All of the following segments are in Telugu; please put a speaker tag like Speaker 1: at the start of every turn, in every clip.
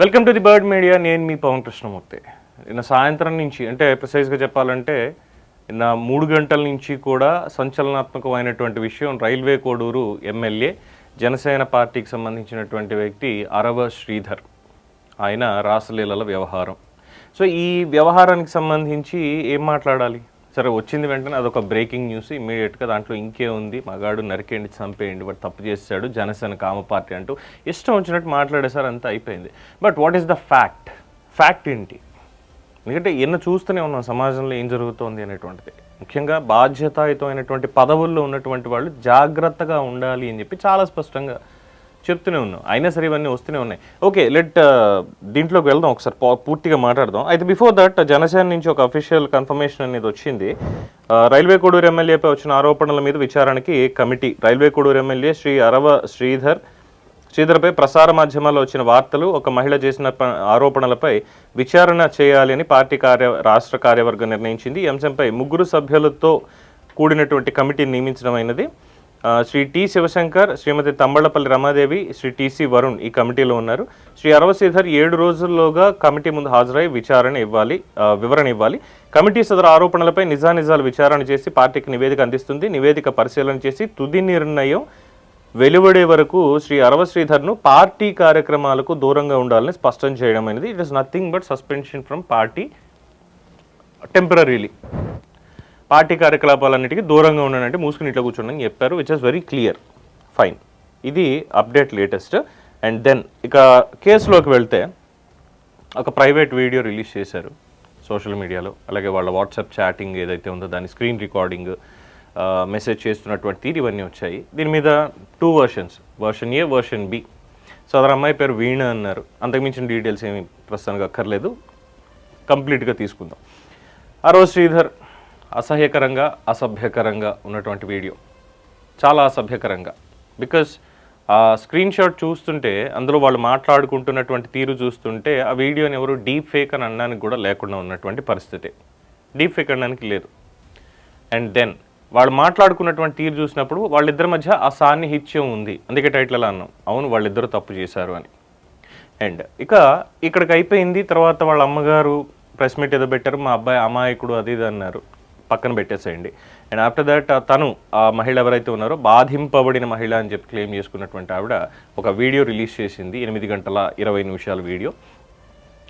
Speaker 1: Welcome to the bird media. నేను మీ పవన్ కృష్ణమూర్తి. నిన్న సాయంత్రం నుంచి అంటే ప్రిసైజ్గా చెప్పాలంటే నిన్న మూడు గంటల నుంచి కూడా సంచలనాత్మకమైనటువంటి విషయం రైల్వే కోడూరు ఎమ్మెల్యే జనసేన పార్టీకి సంబంధించినటువంటి వ్యక్తి అరవ శ్రీధర్. ఆయన రాసలీలల వ్యవహారం. సో ఈ వ్యవహారానికి సంబంధించి ఏం మాట్లాడాలి? సరే వచ్చింది వెంటనే అదొక బ్రేకింగ్ న్యూస్ ఇమీడియట్గా దాంట్లో ఇంకే ఉంది. మగాడు నరికేయండి చంపేయండి బట్ తప్పు చేశాడు జనసేన కామ పార్టీ అంటూ ఇష్టం వచ్చినట్టు మాట్లాడేసారు అంతా అయిపోయింది. But what is the fact fact ఏంటి? ఎందుకంటే ఎన్న చూస్తూనే ఉన్నాం సమాజంలో ఏం జరుగుతోంది అనేటువంటిది. ముఖ్యంగా బాధ్యతాయుతమైనటువంటి పదవుల్లో ఉన్నటువంటి వాళ్ళు జాగ్రత్తగా ఉండాలి అని చెప్పి చాలా స్పష్టంగా చెప్తూనే ఉన్నాం. అయినా సరే ఇవన్నీ వస్తూనే ఉన్నాయి. ఓకే లెట్ uh, దీంట్లోకి వెళ్దాం ఒకసారి. పూర్తిగా మాట్లాడదాం. అయితే బిఫోర్ దట్ జనసేన నుంచి ఒక అఫీషియల్ కన్ఫర్మేషన్ అనేది వచ్చింది. Uh, రైల్వే కోడూరు ఎమ్మెల్యేపై వచ్చిన ఆరోపణల మీద విచారణకి committee railway Koduru MLA Shri Arava Sridhar శ్రీధర్పై ప్రసార మాధ్యమాల్లో వచ్చిన వార్తలు ఒక మహిళ చేసిన ఆరోపణలపై విచారణ చేయాలి అని పార్టీ కార్య రాష్ట్ర కార్యవర్గం నిర్ణయించింది. ఈ అంశంపై ముగ్గురు సభ్యులతో కూడినటువంటి కమిటీని నియమించడమైనది అయినది. శ్రీ టి శివశంకర్ శ్రీమతి తంబళ్ళపల్లి రమాదేవి శ్రీ టిసి వరుణ్ ఈ కమిటీలో ఉన్నారు. శ్రీ అరవశ్రీధర్ ఏడు రోజుల్లోగా కమిటీ ముందు హాజరై విచారణ ఇవ్వాలి వివరణ ఇవ్వాలి. కమిటీ సదరు ఆరోపణలపై నిజానిజాలు విచారణ చేసి పార్టీకి నివేదిక అందిస్తుంది. నివేదిక పరిశీలన చేసి తుది నిర్ణయం వెలువడే వరకు శ్రీ అరవశ్రీధర్ను పార్టీ కార్యక్రమాలకు దూరంగా ఉండాలని స్పష్టం చేయడం అనేది. It is nothing but suspension from party temporarily party కార్యకలాపాలన్నిటికీ దూరంగా ఉండాలంటే మూసుకుని ఇట్లా కూర్చోండి అని చెప్పారు which is very clear fine ఇది అప్డేట్ లేటెస్ట్ అండ్ దెన్ ఇక కేసులోకి వెళ్తే ఒక ప్రైవేట్ వీడియో రిలీజ్ చేశారు సోషల్ మీడియాలో. అలాగే వాళ్ళ వాట్సాప్ చాటింగ్ ఏదైతే ఉందో దాని స్క్రీన్ రికార్డింగ్ మెసేజ్ చేస్తున్నటువంటి తీరు ఇవన్నీ వచ్చాయి. దీని మీద two versions version A version B so other అమ్మాయి పేరు వీణ అన్నారు. అంతకుమించిన డీటెయిల్స్ ఏమి ప్రస్తుతానికి అక్కర్లేదు. కంప్లీట్గా తీసుకుందాం. ఆ రోజు శ్రీధర్ అసహ్యకరంగా అసభ్యకరంగా ఉన్నటువంటి వీడియో. చాలా అసభ్యకరంగా. బికాస్ ఆ స్క్రీన్ షాట్ చూస్తుంటే అందులో వాళ్ళు మాట్లాడుకుంటున్నటువంటి తీరు చూస్తుంటే ఆ వీడియోని ఎవరు డీప్ ఫేక్ అని అనడానికి కూడా లేకుండా ఉన్నటువంటి పరిస్థితి. డీప్ ఫేక్ అనడానికి లేదు. అండ్ దెన్ వాళ్ళు మాట్లాడుకున్నటువంటి తీరు చూసినప్పుడు వాళ్ళిద్దరి మధ్య ఆ సాన్నిహిత్యం ఉంది. అందుకే టైటిల్ అలా అన్నాం. అవును వాళ్ళిద్దరూ తప్పు చేశారు అని. అండ్ ఇక ఇక్కడికి అయిపోయింది. తర్వాత వాళ్ళ అమ్మగారు ప్రెస్ మీట్ ఏదో పెట్టారు. మా అబ్బాయి అమాయకుడు అది ఇది అన్నారు. పక్కన పెట్టేసేయండి. అండ్ ఆఫ్టర్ దట్ తను ఆ మహిళ ఎవరైతే ఉన్నారో బాధింపబడిన మహిళ అని చెప్పి క్లెయిమ్ చేసుకున్నటువంటి ఆవిడ ఒక వీడియో రిలీజ్ చేసింది ఎనిమిది గంటల ఇరవై నిమిషాల వీడియో.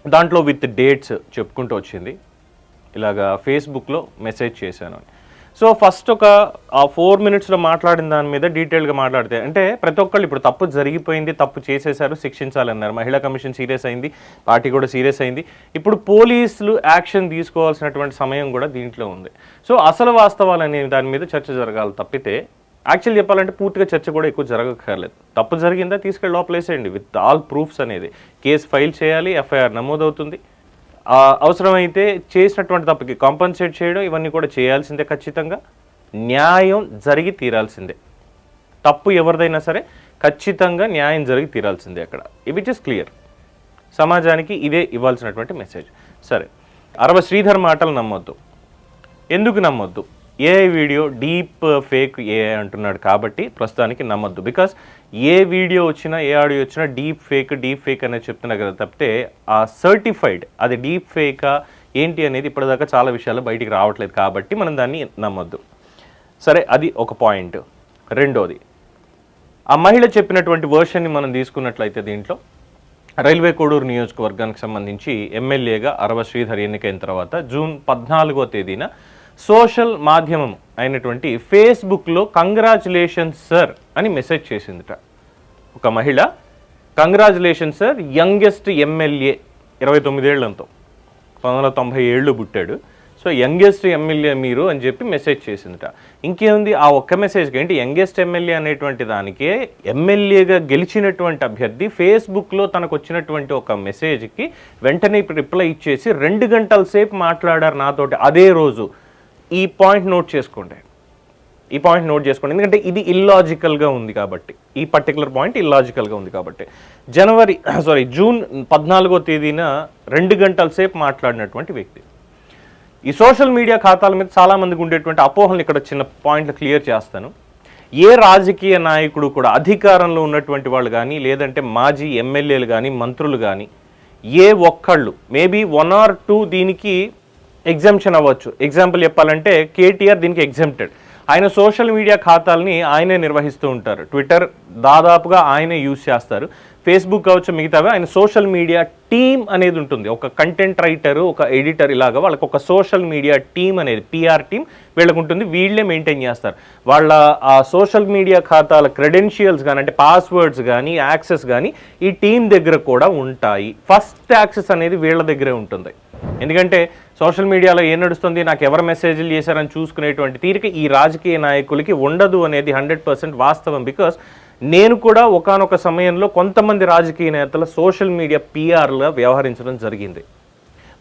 Speaker 1: దాంట్లో విత్ డేట్స్ చెప్పుకుంటూ వచ్చింది. ఇలాగా ఫేస్బుక్లో మెసేజ్ చేశాను. అని సో ఫస్ట్ ఒక ఆ ఫోర్ మినిట్స్లో మాట్లాడిన దాని మీద డీటెయిల్గా మాట్లాడితే అంటే ప్రతి ఒక్కళ్ళు ఇప్పుడు తప్పు జరిగిపోయింది తప్పు చేసేశారు శిక్షించాలన్నారు. మహిళా కమిషన్ సీరియస్ అయింది పార్టీ కూడా సీరియస్ అయింది. ఇప్పుడు పోలీసులు యాక్షన్ తీసుకోవాల్సినటువంటి సమయం కూడా దీంట్లో ఉంది. సో అసలు వాస్తవాలు అనే దాని మీద చర్చ జరగాలి తప్పితే యాక్చువల్ చెప్పాలంటే పూర్తిగా చర్చ కూడా ఎక్కువ జరగక్కర్లేదు. తప్పు జరిగిందా తీసుకెళ్ళి లోపలేసేయండి విత్ ఆల్ ప్రూఫ్స్ అనేది. కేసు ఫైల్ చేయాలి ఎఫ్ఐఆర్ నమోదవుతుంది. అవసరమైతే చేసినటువంటి తప్పకి కాంపన్సేట్ చేయడం ఇవన్నీ కూడా చేయాల్సిందే ఖచ్చితంగా. న్యాయం జరిగి తీరాల్సిందే. తప్పు ఎవరిదైనా సరే ఖచ్చితంగా న్యాయం జరిగి తీరాల్సిందే అక్కడ. విచ్ ఇస్ క్లియర్ సమాజానికి ఇదే ఇవ్వాల్సినటువంటి మెసేజ్ సరే. అరవ శ్రీధర్ మాటలు నమ్మొద్దు. ఎందుకు నమ్మొద్దు? ఏ వీడియో డీప్ ఫేక్ ఏ అంటున్నాడు కాబట్టి ప్రస్తుతానికి నమ్మద్దు. బికాస్ ఏ వీడియో వచ్చినా ఏ ఆడియో వచ్చినా డీప్ ఫేక్ డీప్ ఫేక్ అనేది చెప్తున్నా కదా తప్పితే ఆ సర్టిఫైడ్ అది డీప్ ఫేకా ఏంటి అనేది ఇప్పటిదాకా చాలా విషయాలు బయటికి రావట్లేదు కాబట్టి మనం దాన్ని నమ్మొద్దు. సరే అది ఒక పాయింట్ రెండోది ఆ మహిళ చెప్పినటువంటి వర్షన్ని మనం తీసుకున్నట్లయితే దీంట్లో రైల్వే కోడూరు నియోజకవర్గానికి సంబంధించి ఎమ్మెల్యేగా అరవ శ్రీధర్ ఎన్నికైన తర్వాత జూన్ పద్నాలుగో తేదీన సోషల్ మాధ్యమం అయినటువంటి ఫేస్బుక్లో కంగ్రాచులేషన్స్ సార్ అని మెసేజ్ చేసిందిట. ఒక మహిళ కంగ్రాచులేషన్ సార్ యంగెస్ట్ ఎమ్మెల్యే ఇరవై తొమ్మిదేళ్ళంతో పంతొమ్మిది వందల తొంభై ఏళ్ళు పుట్టాడు. సో యంగెస్ట్ ఎమ్మెల్యే మీరు అని చెప్పి మెసేజ్ చేసిందిట. ఇంకేముంది? ఆ ఒక్క మెసేజ్కి ఏంటి? యంగెస్ట్ ఎమ్మెల్యే అనేటువంటి దానికే ఎమ్మెల్యేగా గెలిచినటువంటి అభ్యర్థి ఫేస్బుక్లో తనకు వచ్చినటువంటి ఒక మెసేజ్కి వెంటనే రిప్లై ఇచ్చేసి రెండు గంటల సేపు మాట్లాడారు నాతోటి అదే రోజు. ఈ పాయింట్ నోట్ చేసుకోండి. ఈ పాయింట్ నోట్ చేసుకోండి. ఎందుకంటే ఇది ఇల్లాజికల్గా ఉంది కాబట్టి. ఈ పర్టికులర్ పాయింట్ ఇల్లాజికల్గా ఉంది కాబట్టి. జనవరి సారీ జూన్ పద్నాలుగో తేదీన రెండు గంటల సేపు మాట్లాడినటువంటి వ్యక్తి. ఈ సోషల్ మీడియా ఖాతాల మీద చాలామందికి ఉండేటువంటి అపోహలు ఇక్కడ చిన్న పాయింట్లు క్లియర్ చేస్తాను. ఏ రాజకీయ నాయకుడు కూడా అధికారంలో ఉన్నటువంటి వాళ్ళు కానీ లేదంటే మాజీ ఎమ్మెల్యేలు కానీ మంత్రులు కానీ ఏ ఒక్కళ్ళు మేబీ వన్ ఆర్ టూ దీనికి ఎగ్జామ్షన్ అవ్వచ్చు. ఎగ్జాంపుల్ చెప్పాలంటే కేటీఆర్ దీనికి ఎగ్జామ్టెడ్ ఆయన సోషల్ మీడియా ఖాతాల్ని ఆయనే నిర్వహిస్తూ ఉంటారు. ట్విట్టర్ దాదాపుగా ఆయనే యూజ్ చేస్తారు. ఫేస్బుక్ కావచ్చు మిగతావి ఆయన సోషల్ మీడియా టీమ్ అనేది ఉంటుంది. ఒక కంటెంట్ రైటర్ ఒక ఎడిటర్ ఇలాగా వాళ్ళకి ఒక సోషల్ మీడియా టీమ్ అనేది పిఆర్ టీమ్ వీళ్ళకు ఉంటుంది. వీళ్ళే మెయింటైన్ చేస్తారు. వాళ్ళ ఆ సోషల్ మీడియా ఖాతాల క్రెడెన్షియల్స్ కానీ అంటే పాస్వర్డ్స్ కానీ యాక్సెస్ కానీ ఈ టీం దగ్గర కూడా ఉంటాయి. ఫస్ట్ యాక్సెస్ అనేది వీళ్ళ దగ్గరే ఉంటుంది. ఎందుకంటే సోషల్ మీడియాలో ఏం నడుస్తుంది? నాకు ఎవరు మెసేజ్లు చేశారని చూసుకునేటువంటి తీరిక ఈ రాజకీయ నాయకులకి ఉండదు అనేది హండ్రెడ్ పర్సెంట్ వాస్తవం. బికాస్ నేను కూడా ఒకానొక సమయంలో కొంతమంది రాజకీయ నేతల సోషల్ మీడియా పిఆర్గా వ్యవహరించడం జరిగింది.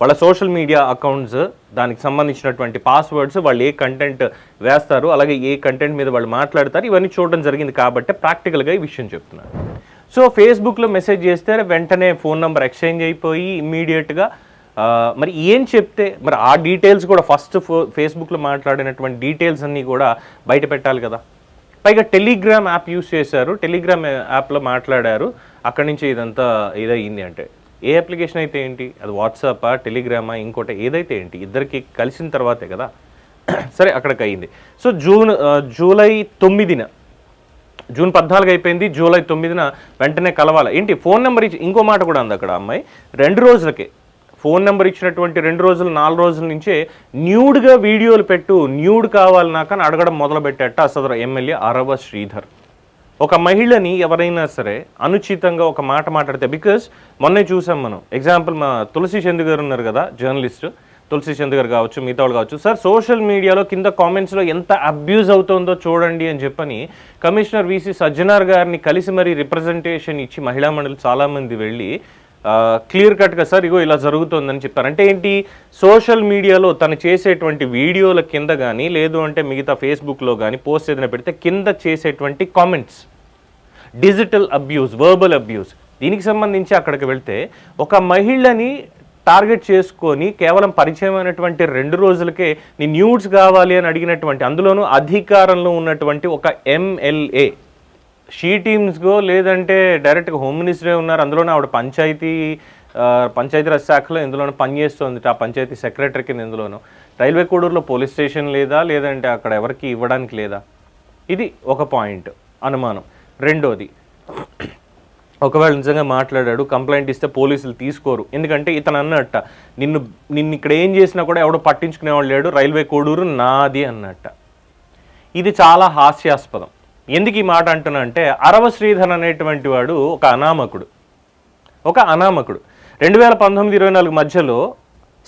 Speaker 1: వాళ్ళ సోషల్ మీడియా అకౌంట్స్ దానికి సంబంధించినటువంటి పాస్వర్డ్స్ వాళ్ళు ఏ కంటెంట్ వేస్తారు అలాగే ఏ కంటెంట్ మీద వాళ్ళు మాట్లాడతారు ఇవన్నీ చూడడం జరిగింది కాబట్టి ప్రాక్టికల్గా ఈ విషయం చెప్తున్నాను. సో ఫేస్బుక్లో మెసేజ్ చేస్తే వెంటనే ఫోన్ నెంబర్ ఎక్స్చేంజ్ అయిపోయి ఇమ్మీడియట్గా మరి ఏం చెప్తే మరి ఆ డీటెయిల్స్ కూడా ఫస్ట్ ఫేస్బుక్లో మాట్లాడినటువంటి డీటెయిల్స్ అన్నీ కూడా బయట పెట్టాలి కదా. పైగా టెలిగ్రామ్ యాప్ యూస్ చేశారు టెలిగ్రామ్ యాప్లో మాట్లాడారు అక్కడి నుంచి ఇదంతా ఇదయింది అంటే. ఏ అప్లికేషన్ అయితే ఏంటి? అది వాట్సాపా టెలిగ్రామా ఇంకోటి ఏదైతే ఏంటి? ఇద్దరికి కలిసిన తర్వాతే కదా. సరే అక్కడికి అయింది సో జూన్ జూలై తొమ్మిదిన జూన్ పద్నాలుగు అయిపోయింది జూలై తొమ్మిదిన వెంటనే కలవాలి? ఏంటి ఫోన్ నెంబర్ ఇచ్చి ఇంకో మాట కూడా ఉంది అక్కడ అమ్మాయి. రెండు రోజులకే ఫోన్ నెంబర్ ఇచ్చినటువంటి రెండు రోజులు నాలుగు రోజుల నుంచే న్యూడ్గా వీడియోలు పెట్టు న్యూడ్ కావాలి నాకని అడగడం మొదలుపెట్టాట సదరు ఎమ్మెల్యే అరవ శ్రీధర్. ఒక మహిళని ఎవరైనా సరే అనుచితంగా ఒక మాట మాట్లాడితే బికాస్ మొన్నే చూసాం మనం. ఎగ్జాంపుల్ మా తులసి చంద్ గారు ఉన్నారు కదా జర్నలిస్ట్ తులసి చంద్ గారు కావచ్చు మిగతా వాళ్ళు కావచ్చు. సార్ సోషల్ మీడియాలో కింద కామెంట్స్లో ఎంత అబ్యూజ్ అవుతుందో చూడండి అని చెప్పని కమిషనర్ విసి సజ్జనార్ గారిని కలిసి మరి రిప్రజెంటేషన్ ఇచ్చి మహిళా మండలి చాలామంది వెళ్ళి క్లియర్ కట్గా సార్ ఇగో ఇలా జరుగుతుందని చెప్పారు అంటే ఏంటి? సోషల్ మీడియాలో తను చేసేటువంటి వీడియోల కింద కానీ లేదు అంటే మిగతా ఫేస్బుక్లో కానీ పోస్ట్ ఏదైనా పెడితే కింద చేసేటువంటి comments digital abuse verbal abuse దీనికి సంబంధించి అక్కడికి వెళ్తే ఒక మహిళని టార్గెట్ చేసుకొని కేవలం పరిచయమైనటువంటి రెండు రోజులకే నీ న్యూడ్స్ కావాలి అని అడిగినటువంటి అందులోనూ అధికారంలో ఉన్నటువంటి ఒక ఎంఎల్ఏ షీ టీమ్స్గో లేదంటే డైరెక్ట్గా హోమ్ మినిస్టరే ఉన్నారు. అందులోనే ఆవిడ పంచాయతీ పంచాయతీరాజ్ శాఖలో ఇందులోనే పనిచేస్తుంది ఆ పంచాయతీ సెక్రటరీ కింద ఇందులోనూ. రైల్వే కోడూరులో పోలీస్ స్టేషన్ లేదా లేదంటే అక్కడ ఎవరికి ఇవ్వడానికి లేదా? ఇది ఒక పాయింట్ అనుమానం. రెండోది ఒకవేళ నిజంగా మాట్లాడాడు కంప్లైంట్ ఇస్తే పోలీసులు తీసుకోరు. ఎందుకంటే ఇతను అన్నట్ట నిన్ను నిన్ను ఇక్కడ ఏం చేసినా కూడా ఎవడో పట్టించుకునేవాడు లేడు రైల్వే కోడూరు నాది అన్నట్ట. ఇది చాలా హాస్యాస్పదం. ఎందుకు ఈ మాట అంటున్నా అంటే అరవ శ్రీధర్ అనేటువంటి వాడు ఒక అనామకుడు. ఒక అనామకుడు. రెండు వేల పంతొమ్మిది ఇరవై నాలుగు మధ్యలో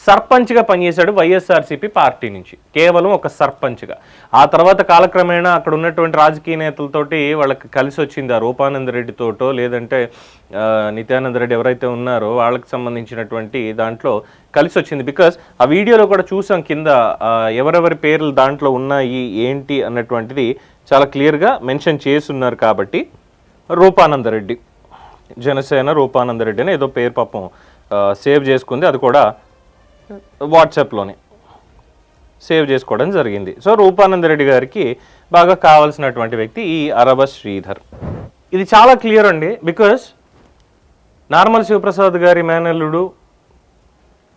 Speaker 1: సర్పంచ్గా పనిచేశాడు వైఎస్ఆర్సీపీ పార్టీ నుంచి. కేవలం ఒక సర్పంచ్గా. ఆ తర్వాత కాలక్రమేణా అక్కడ ఉన్నటువంటి రాజకీయ నేతలతోటి వాళ్ళకి కలిసి వచ్చింది. ఆ రూపానంద రెడ్డితోటో లేదంటే నిత్యానంద రెడ్డి ఎవరైతే ఉన్నారో వాళ్ళకి సంబంధించినటువంటి దాంట్లో కలిసి వచ్చింది. బికాస్ ఆ వీడియోలో కూడా చూసాం కింద ఎవరెవరి పేర్లు దాంట్లో ఉన్నాయి ఏంటి అన్నటువంటిది చాలా క్లియర్గా మెన్షన్ చేస్తున్నారు కాబట్టి రూపానంద రెడ్డి జనసేన రూపానంద రెడ్డి అని ఏదో పేరు పాపం సేవ్ చేసుకుంది. అది కూడా వాట్సాప్లోనే సేవ్ చేసుకోవడం జరిగింది. సో రూపానంద రెడ్డి గారికి బాగా కావాల్సినటువంటి వ్యక్తి ఈ అరబ శ్రీధర్. ఇది చాలా క్లియర్ అండి బికాస్ నార్మల్ శివప్రసాద్ గారి మేనల్లుడు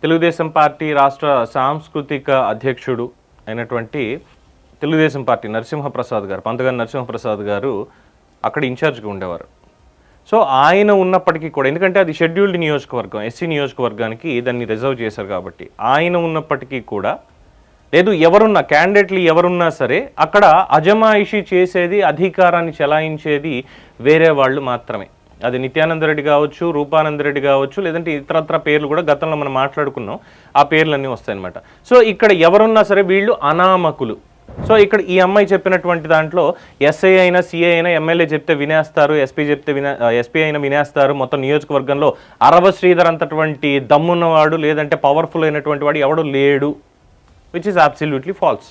Speaker 1: తెలుగుదేశం పార్టీ రాష్ట్ర సాంస్కృతిక అధ్యక్షుడు అయినటువంటి తెలుగుదేశం పార్టీ నరసింహప్రసాద్ గారు పంతగారి నరసింహప్రసాద్ గారు అక్కడ ఇన్ఛార్జ్గా ఉండేవారు. సో ఆయన ఉన్నప్పటికీ కూడా ఎందుకంటే అది షెడ్యూల్డ్ నియోజకవర్గం ఎస్సీ నియోజకవర్గానికి దాన్ని రిజర్వ్ చేశారు కాబట్టి ఆయన ఉన్నప్పటికీ కూడా లేదు ఎవరున్నా క్యాండిడేట్లు ఎవరున్నా సరే అక్కడ అజమాయిషీ చేసేది అధికారాన్ని చెలాయించేది వేరే వాళ్ళు మాత్రమే. అది నిత్యానంద రెడ్డి కావచ్చు రూపానంద రెడ్డి కావచ్చు లేదంటే ఇతరత్ర పేర్లు కూడా గతంలో మనం మాట్లాడుకున్నాం ఆ పేర్లన్నీ వస్తాయన్నమాట. సో ఇక్కడ ఎవరున్నా సరే వీళ్ళు అనామకులు. సో ఇక్కడ ఈ అమ్మాయి చెప్పినటువంటి దాంట్లో ఎస్ఐ అయినా సిఐ అయినా ఎమ్మెల్యే చెప్తే వినేస్తారు ఎస్పీ చెప్తే వినే ఎస్పీ అయినా వినేస్తారు. మొత్తం నియోజకవర్గంలో అరవ శ్రీధర్ అంతటువంటి దమ్మున్నవాడు లేదంటే పవర్ఫుల్ అయినటువంటి వాడు ఎవడు లేడు which is absolutely false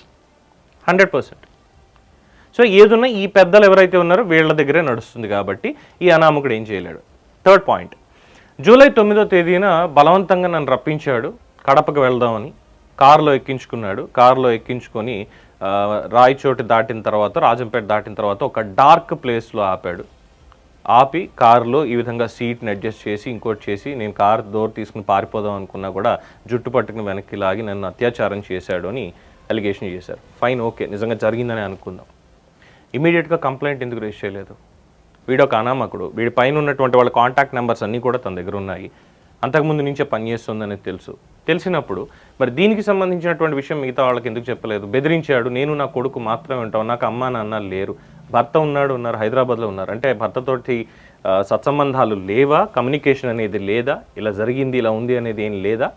Speaker 1: hundred percent so ఏదున్నా ఈ పెద్దలు ఎవరైతే ఉన్నారో వీళ్ళ దగ్గరే నడుస్తుంది కాబట్టి ఈ అనామకుడు ఏం చేయలేడు. థర్డ్ పాయింట్ జూలై తొమ్మిదో తేదీన బలవంతంగా నన్ను రప్పించాడు. కడపకు వెళ్దామని కారులో ఎక్కించుకున్నాడు. కారులో ఎక్కించుకొని రాయచోటి దాటిన తర్వాత రాజంపేట దాటిన తర్వాత ఒక డార్క్ ప్లేస్లో ఆపాడు. ఆపి కారులో ఈ విధంగా సీట్ని అడ్జస్ట్ చేసి ఇంకోటి చేసి నేను కార్ డోర్ తీసుకుని పారిపోదాం అనుకున్నా కూడా జుట్టు పట్టుకుని వెనక్కి లాగి నన్ను అత్యాచారం చేశాడు అని అలిగేషన్ చేశారు. ఫైన్ ఓకే నిజంగా జరిగిందని అనుకుందాం. ఇమీడియట్గా కంప్లైంట్ ఎందుకు రేస్ చేయలేదు? వీడొక అనామకుడు. వీడి పైన ఉన్నటువంటి వాళ్ళ కాంటాక్ట్ నెంబర్స్ అన్నీ కూడా తన దగ్గర ఉన్నాయి. అంతకుముందు నుంచే పనిచేస్తుందని తెలుసు. తెలిసినప్పుడు మరి దీనికి సంబంధించినటువంటి విషయం మిగతా వాళ్ళకి ఎందుకు చెప్పలేదు? బెదిరించాడు నేను నా కొడుకు మాత్రమే ఉంటాను నాకు అమ్మా నాన్న లేరు భర్త ఉన్నాడు ఉన్నారు హైదరాబాద్లో ఉన్నారు. అంటే భర్తతోటి సత్సంబంధాలు లేవా? కమ్యూనికేషన్ అనేది లేదా? ఇలా జరిగింది ఇలా ఉంది అనేది ఏం లేదా?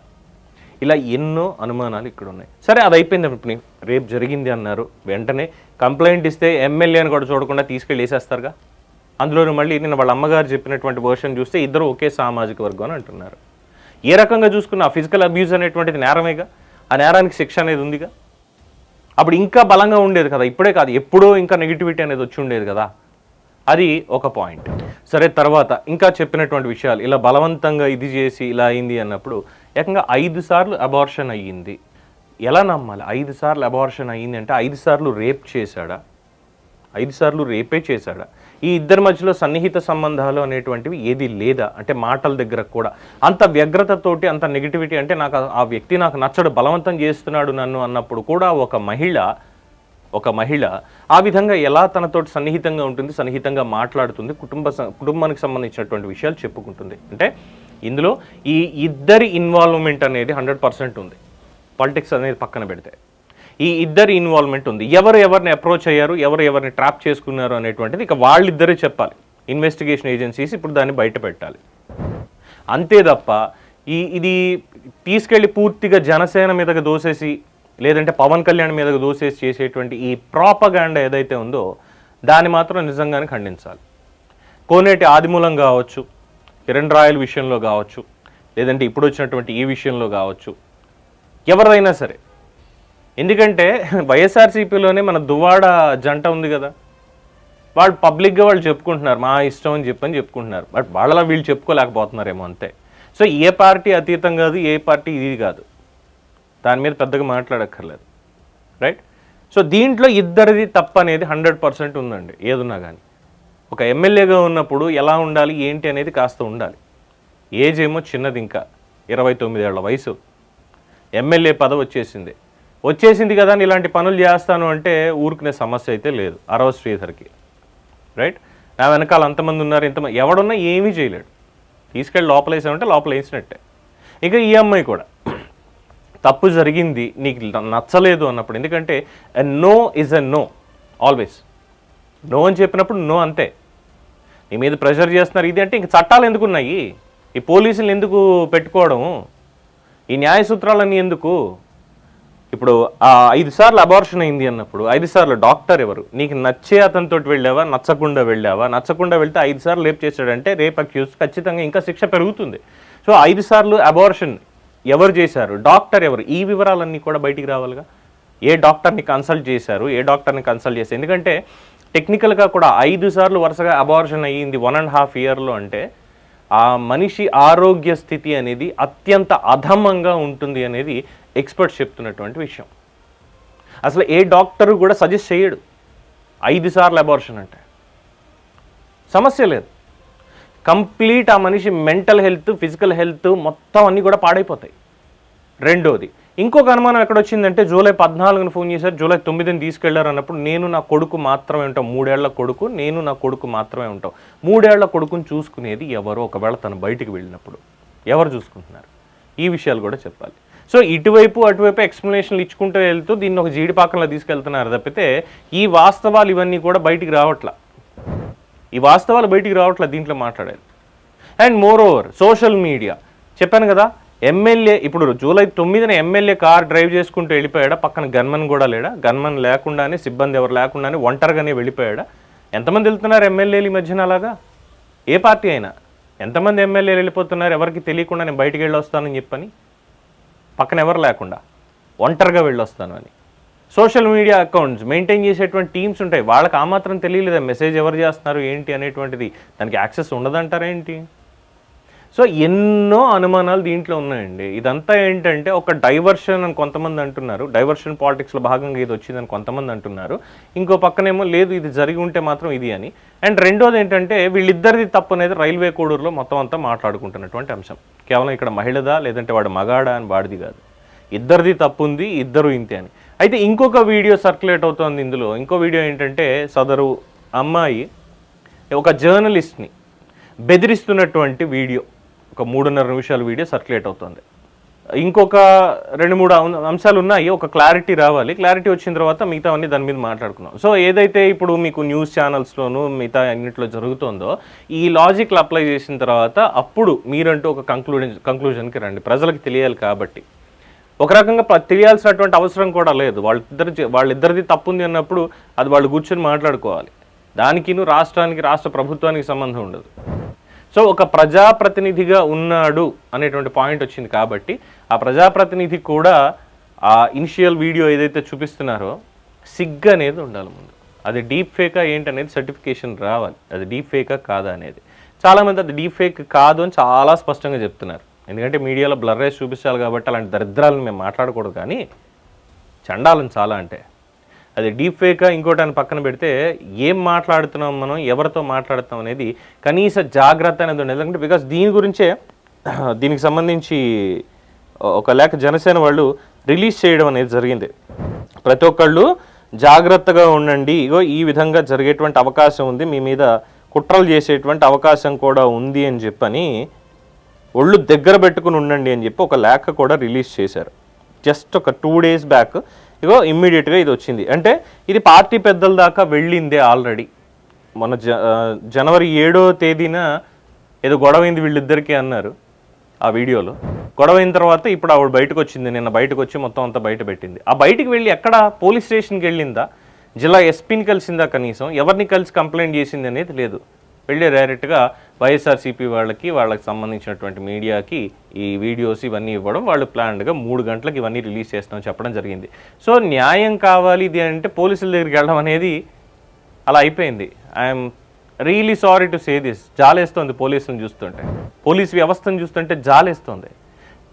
Speaker 1: ఇలా ఎన్నో అనుమానాలు ఇక్కడ ఉన్నాయి. సరే అది అయిపోయింది ఇప్పుడు రేపు జరిగింది అన్నారు వెంటనే కంప్లైంట్ ఇస్తే ఎమ్మెల్యేని కూడా చూడకుండా తీసుకెళ్ళి వేసేస్తారుగా? అందులో మళ్ళీ నేను వాళ్ళ అమ్మగారు చెప్పినటువంటి వర్షన్ చూస్తే ఇద్దరు ఒకే సామాజిక వర్గం అని అంటున్నారు. ఏ రకంగా చూసుకున్నా ఫిజికల్ అబ్యూజ్ అనేటువంటిది నేరమేగా? ఆ నేరానికి శిక్ష అనేది ఉందిగా? అప్పుడు ఇంకా బలంగా ఉండేది కదా ఇప్పుడే కాదు ఎప్పుడో ఇంకా నెగిటివిటీ అనేది వచ్చి ఉండేది కదా. అది ఒక పాయింట్ సరే తర్వాత ఇంకా చెప్పినటువంటి విషయాలు ఇలా బలవంతంగా ఇది చేసి ఇలా అయింది అన్నప్పుడు ఏకంగా ఐదు సార్లు అబార్షన్ అయ్యింది. ఎలా నమ్మాలి? ఐదు సార్లు అబార్షన్ అయ్యింది అంటే ఐదు సార్లు రేప్ చేశాడా? ఐదు సార్లు రేపే చేశాడా? ఈ ఇద్దరి మధ్యలో సన్నిహిత సంబంధాలు అనేటువంటివి ఏది లేదా? అంటే మాటల దగ్గర కూడా. అంత వ్యగ్రతతోటి అంత నెగిటివిటీ అంటే నాకు ఆ- ఆ వ్యక్తి నాకు నచ్చడు బలవంతం చేస్తున్నాడు నన్ను అన్నప్పుడు కూడా ఒక మహిళ ఒక మహిళ ఆ విధంగా ఎలా తనతోటి సన్నిహితంగా ఉంటుంది సన్నిహితంగా మాట్లాడుతుంది కుటుంబ స- కుటుంబానికి సంబంధించినటువంటి విషయాలు చెప్పుకుంటుంది. అంటే ఇందులో ఈ ఇద్దరి ఇన్వాల్వ్మెంట్ అనేది హండ్రెడ్ పర్సెంట్ ఉంది. పాలిటిక్స్ అనేది పక్కన పెడితే. ఈ ఇద్దరి ఇన్వాల్వ్మెంట్ ఉంది. ఎవరు ఎవరిని అప్రోచ్ అయ్యారు ఎవరు ఎవరిని ట్రాప్ చేసుకున్నారు అనేటువంటిది ఇక వాళ్ళిద్దరే చెప్పాలి. ఇన్వెస్టిగేషన్ ఏజెన్సీస్ ఇప్పుడు దాన్ని బయట పెట్టాలి. అంతే తప్ప ఈ ఇది తీసుకెళ్ళి పూర్తిగా జనసేన మీదకి దోసేసి లేదంటే పవన్ కళ్యాణ్ మీదకి దోసేసి చేసేటువంటి ఈ ప్రాపగాండ ఏదైతే ఉందో దాన్ని మాత్రం నిజంగానే ఖండించాలి. కోనేటి ఆదిమూలం కావచ్చు కిరణ్ రాయల్ విషయంలో కావచ్చు లేదంటే ఇప్పుడు వచ్చినటువంటి ఈ విషయంలో కావచ్చు ఎవరైనా సరే ఎందుకంటే వైఎస్ఆర్సీపీలోనే మన దువ్వాడ జంట ఉంది కదా. వాళ్ళు పబ్లిక్గా వాళ్ళు చెప్పుకుంటున్నారు మా ఇష్టం అని చెప్పని చెప్పుకుంటున్నారు. బట్ వాళ్ళలా వీళ్ళు చెప్పుకోలేకపోతున్నారేమో అంతే. సో ఏ పార్టీ అతీతం కాదు ఏ పార్టీ ఇది కాదు. దాని మీద పెద్దగా మాట్లాడక్కర్లేదు. రైట్? సో దీంట్లో ఇద్దరిది తప్పు అనేది హండ్రెడ్ పర్సెంట్ ఉందండి ఏదున్నా కానీ ఒక ఎమ్మెల్యేగా ఉన్నప్పుడు ఎలా ఉండాలి ఏంటి అనేది కాస్త ఉండాలి. ఏజ్ ఏమో చిన్నది ఇంకా ఇరవై తొమ్మిదేళ్ళ వయసు. ఎమ్మెల్యే పదవి వచ్చేసింది. వచ్చేసింది కదా అని ఇలాంటి పనులు చేస్తాను అంటే ఊరుకునే సమస్య అయితే లేదు. అరవ శ్రీధర్కి. రైట్? నా వెనకాల అంతమంది ఉన్నారు ఇంతమంది ఎవడున్నా ఏమీ చేయలేడు. తీసుకెళ్ళి లోపల వేసామంటే లోపల వేసినట్టే. ఇంకా ఈ అమ్మాయి కూడా తప్పు జరిగింది నీకు నచ్చలేదు అన్నప్పుడు. ఎందుకంటే no is a no always no అని చెప్పినప్పుడు నో అంతే. నీ మీద ప్రెషర్ చేస్తున్నారు ఇది అంటే ఇంక చట్టాలు ఎందుకు ఉన్నాయి ఈ పోలీసులు ఎందుకు పెట్టుకోవడం? ఈ న్యాయ సూత్రాలన్నీ ఎందుకు? ఇప్పుడు ఆ ఐదు సార్లు అబార్షన్ అయింది అన్నప్పుడు ఐదు సార్లు డాక్టర్ ఎవరు? నీకు నచ్చే అతనితో వెళ్ళావా? నచ్చకుండా వెళ్ళావా? నచ్చకుండా వెళ్తే ఐదు సార్లు రేపు చేశాడంటే రేప్ అక్యూజ్ ఖచ్చితంగా ఇంకా శిక్ష పెరుగుతుంది. సో ఐదు సార్లు అబార్షన్ ఎవరు చేశారు? డాక్టర్ ఎవరు? ఈ వివరాలన్నీ కూడా బయటికి రావాలిగా? ఏ డాక్టర్ని కన్సల్ట్ చేశారు? ఏ డాక్టర్ని కన్సల్ట్ చేశారు? ఎందుకంటే టెక్నికల్గా కూడా ఐదు సార్లు వరుసగా అబార్షన్ అయ్యింది వన్ అండ్ హాఫ్ ఇయర్లో అంటే ఆ మనిషి ఆరోగ్య స్థితి అనేది అత్యంత అధమంగా ఉంటుంది అనేది ఎక్స్పర్ట్స్ చెప్తున్నటువంటి విషయం. అసలు ఏ డాక్టర్ కూడా సజెస్ట్ చేయడు. ఐదు సార్లు అబార్షన్ అంటే. సమస్య లేదు. కంప్లీట్ ఆ మనిషి మెంటల్ హెల్త్ ఫిజికల్ హెల్త్ మొత్తం అన్నీ కూడా పాడైపోతాయి. రెండోది ఇంకొక అనుమానం ఎక్కడొచ్చిందంటే జూలై పద్నాలుగున ఫోన్ చేశారు జూలై తొమ్మిదిని తీసుకెళ్ళారు అన్నప్పుడు నేను నా కొడుకు మాత్రమే ఉంటాం. మూడేళ్ళ కొడుకు నేను నా కొడుకు మాత్రమే ఉంటాం. మూడేళ్ళ కొడుకుని చూసుకునేది ఎవరో ఒకవేళ తను బయటికి వెళ్ళినప్పుడు. ఎవరు చూసుకుంటున్నారు? ఈ విషయాలు కూడా చెప్పాలి. సో ఇటువైపు అటువైపు ఎక్స్ప్లెనేషన్లు ఇచ్చుకుంటూ వెళ్తూ దీన్ని ఒక జీడిపాకంలో తీసుకెళ్తున్నారు తప్పితే ఈ వాస్తవాలు ఇవన్నీ కూడా బయటికి రావట్లా. ఈ వాస్తవాలు బయటికి రావట్లా దీంట్లో మాట్లాడేది. And moreover social media చెప్పాను కదా ఎమ్మెల్యే ఇప్పుడు జూలై తొమ్మిదిన ఎమ్మెల్యే కార్ డ్రైవ్ చేసుకుంటూ వెళ్ళిపోయాడా? పక్కన గన్మన్ కూడా లేడా? గన్మన్ లేకుండానే సిబ్బంది ఎవరు లేకుండానే ఒంటరిగానే వెళ్ళిపోయాడా? ఎంతమంది వెళ్తున్నారు ఎమ్మెల్యేలు ఈ మధ్యన అలాగా? ఏ పార్టీ అయినా? ఎంతమంది ఎమ్మెల్యేలు వెళ్ళిపోతున్నారు? ఎవరికి తెలియకుండా నేను బయటికి వెళ్ళి వస్తానని చెప్పని? పక్కన ఎవరు లేకుండా. ఒంటరిగా వెళ్ళొస్తాను అని. సోషల్ మీడియా అకౌంట్స్ మెయింటైన్ చేసేటువంటి టీమ్స్ ఉంటాయి. వాళ్ళకి ఆ మాత్రం తెలియలేదా మెసేజ్ ఎవరు చేస్తున్నారు ఏంటి అనేటువంటిది. దానికి యాక్సెస్ ఉండదంటారా ఏంటి? సో ఎన్నో అనుమానాలు దీంట్లో ఉన్నాయండి. ఇదంతా ఏంటంటే ఒక డైవర్షన్ అని కొంతమంది అంటున్నారు. డైవర్షన్ పాలిటిక్స్లో భాగంగా ఇది వచ్చిందని కొంతమంది అంటున్నారు. ఇంకో పక్కనేమో లేదు ఇది జరిగి ఉంటే మాత్రం ఇది అని. అండ్ రెండోది ఏంటంటే వీళ్ళిద్దరిది తప్పు అనేది రైల్వే కోడూరులో మొత్తం అంతా మాట్లాడుకుంటున్నటువంటి అంశం. కేవలం ఇక్కడ మహిళదా లేదంటే వాడు మగాడా అని వాడిది కాదు. ఇద్దరిది తప్పు ఉంది ఇద్దరు ఇంతే అని. అయితే ఇంకొక వీడియో సర్క్యులేట్ అవుతోంది ఇందులో. ఇంకో వీడియో ఏంటంటే సదరు అమ్మాయి ఒక జర్నలిస్ట్ని బెదిరిస్తున్నటువంటి వీడియో. ఒక మూడున్నర నిమిషాల వీడియో సర్క్యులేట్ అవుతుంది. ఇంకొక రెండు మూడు అంశాలు ఉన్నాయి ఒక క్లారిటీ రావాలి. క్లారిటీ వచ్చిన తర్వాత మిగతా అన్ని దాని మీద మాట్లాడుకున్నాం సో ఏదైతే ఇప్పుడు మీకు న్యూస్ ఛానల్స్లోనూ మిగతా అన్నింటిలో జరుగుతుందో ఈ లాజిక్లు అప్లై చేసిన తర్వాత అప్పుడు మీరంటూ ఒక కంక్లూజన్ కంక్లూజన్కి రండి. ప్రజలకు తెలియాలి కాబట్టి. ఒక రకంగా తెలియాల్సినటువంటి అవసరం కూడా లేదు. వాళ్ళిద్దరి వాళ్ళిద్దరిది తప్పుంది అన్నప్పుడు అది వాళ్ళు కూర్చొని మాట్లాడుకోవాలి. దానికిను రాష్ట్రానికి రాష్ట్ర ప్రభుత్వానికి సంబంధం ఉండదు. సో ఒక ప్రజాప్రతినిధిగా ఉన్నాడు అనేటువంటి పాయింట్ వచ్చింది కాబట్టి ఆ ప్రజాప్రతినిధి కూడా ఆ ఇనిషియల్ వీడియో ఏదైతే చూపిస్తున్నారో సిగ్ అనేది ఉండాలి ముందు. అది డీప్ ఫేకా ఏంటనేది సర్టిఫికేషన్ రావాలి. అది డీప్ ఫేకా కాదా అనేది. చాలామంది అది డీప్ ఫేక్ కాదు అని చాలా స్పష్టంగా చెప్తున్నారు. ఎందుకంటే మీడియాలో బ్లర్ రేస్ చూపించాలి కాబట్టి అలాంటి దరిద్రాలను మేము మాట్లాడకూడదు కానీ చండాలని చాలా అంటే. అది డీప్ ఫేకా ఇంకోటాన్ని పక్కన పెడితే ఏం మాట్లాడుతున్నాం మనం ఎవరితో మాట్లాడుతున్నాం అనేది కనీస జాగ్రత్త అనేది ఉండేది. ఎందుకంటే బికాస్ దీని గురించే దీనికి సంబంధించి ఒక లేఖ జనసేన వాళ్ళు రిలీజ్ చేయడం అనేది జరిగింది. ప్రతి ఒక్కళ్ళు జాగ్రత్తగా ఉండండి. ఇగో ఈ విధంగా జరిగేటువంటి అవకాశం ఉంది. మీ మీద కుట్రలు చేసేటువంటి అవకాశం కూడా ఉంది అని చెప్పని ఒళ్ళు దగ్గర పెట్టుకుని ఉండండి అని చెప్పి ఒక లేఖ కూడా రిలీజ్ చేశారు. జస్ట్ ఒక టూ డేస్ బ్యాక్ ఇగో ఇమ్మీడియట్గా ఇది వచ్చింది. అంటే ఇది పార్టీ పెద్దల దాకా వెళ్ళిందే ఆల్రెడీ. మొన్న జ జనవరి ఏడో తేదీన ఏదో గొడవైంది వీళ్ళిద్దరికీ అన్నారు ఆ వీడియోలో. గొడవైన తర్వాత ఇప్పుడు ఆవిడ బయటకు వచ్చింది నిన్న బయటకు వచ్చి మొత్తం అంతా బయట పెట్టింది. ఆ బయటికి వెళ్ళి ఎక్కడ పోలీస్ స్టేషన్కి వెళ్ళిందా? జిల్లా ఎస్పీని కలిసిందా కనీసం? ఎవరిని కలిసి కంప్లైంట్ చేసింది అనేది లేదు. వెళ్ళి డైరెక్ట్గా వైఎస్ఆర్సీపీ వాళ్ళకి వాళ్ళకి సంబంధించినటువంటి మీడియాకి ఈ వీడియోస్ ఇవన్నీ ఇవ్వడం వాళ్ళు ప్లాన్డ్గా మూడు గంటలకు ఇవన్నీ రిలీజ్ చేస్తామని చెప్పడం జరిగింది. సో న్యాయం కావాలి ఇది అంటే పోలీసుల దగ్గరికి వెళ్ళడం అనేది అలా అయిపోయింది. I'm really sorry to say this జాలేస్తోంది పోలీసులను చూస్తుంటే. పోలీస్ వ్యవస్థను చూస్తుంటే జాలేస్తోంది.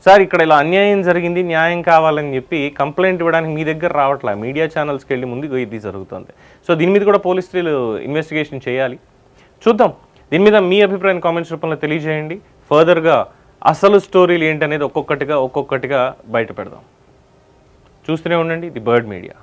Speaker 1: సార్ ఇక్కడ ఇలా అన్యాయం జరిగింది న్యాయం కావాలని చెప్పి కంప్లైంట్ ఇవ్వడానికి మీ దగ్గర రావట్లే? మీడియా ఛానల్స్కి వెళ్ళి ముందు ఇది జరుగుతుంది. సో దీని మీద కూడా పోలీసులు ఇన్వెస్టిగేషన్ చేయాలి. చూద్దాం. దీని మీద మీ అభిప్రాయం కామెంట్స్ రూపంలో తెలియజేయండి. ఫర్దర్గా అసలు స్టోరీలు ఏంటనేది ఒక్కొక్కటిగా ఒక్కొక్కటిగా బయట పెడదాం చూస్తూనే ఉండండి ది బర్డ్ మీడియా.